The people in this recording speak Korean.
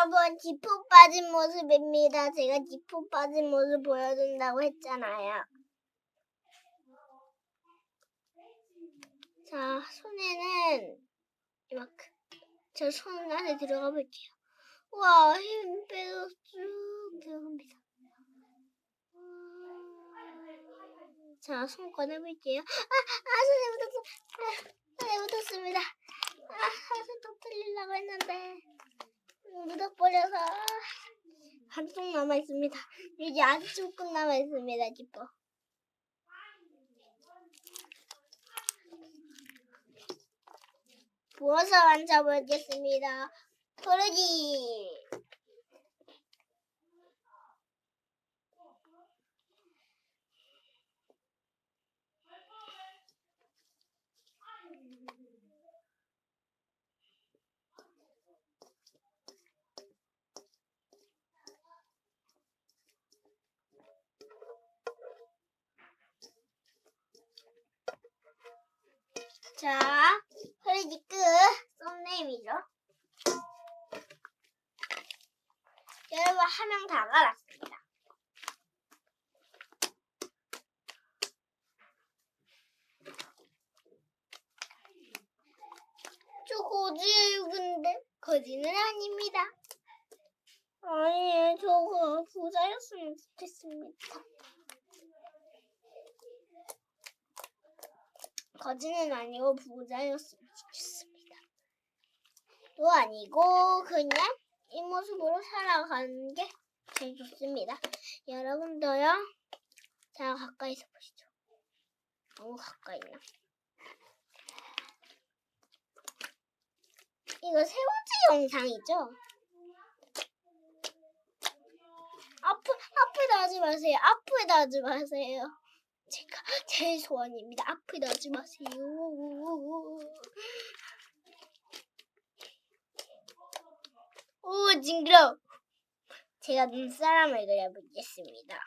여러분, 지푸 빠진 모습입니다. 제가 지푸 빠진 모습 보여준다고 했잖아요. 자, 손에는 이만큼. 저손 안에 들어가 볼게요. 와, 힘 빼서 쭉 들어갑니다. 자, 손 꺼내볼게요. 아, 아, 손에 묻었어. 아, 손에 묻었습니다. 아, 손 터뜨리려고 했는데. 묻어버려서 한쪽 남아 있습니다. 이제 아주 조금 남아 있습니다, 지퍼. 부어서 앉아보겠습니다. 토르지! 자, 토르지 끝. 썸네임이죠. 여러분, 한 명 다 갈았습니다. 저 거지예요, 근데. 거지는 아닙니다. 아니, 저거 부자였으면 좋겠습니다. 거지는 아니고 부자였으면 좋겠습니다. 또 아니고 그냥 이 모습으로 살아가는 게 제일 좋습니다. 여러분도요. 자 가까이서 보시죠. 너무 가까이 나. 이거 세 번째 영상이죠? 아프 아프다 하지 마세요. 아프다 하지 마세요. 제가 제 소원입니다. 아프다 하지 마세요. 오, 징그러. 제가 눈사람을 그려보겠습니다.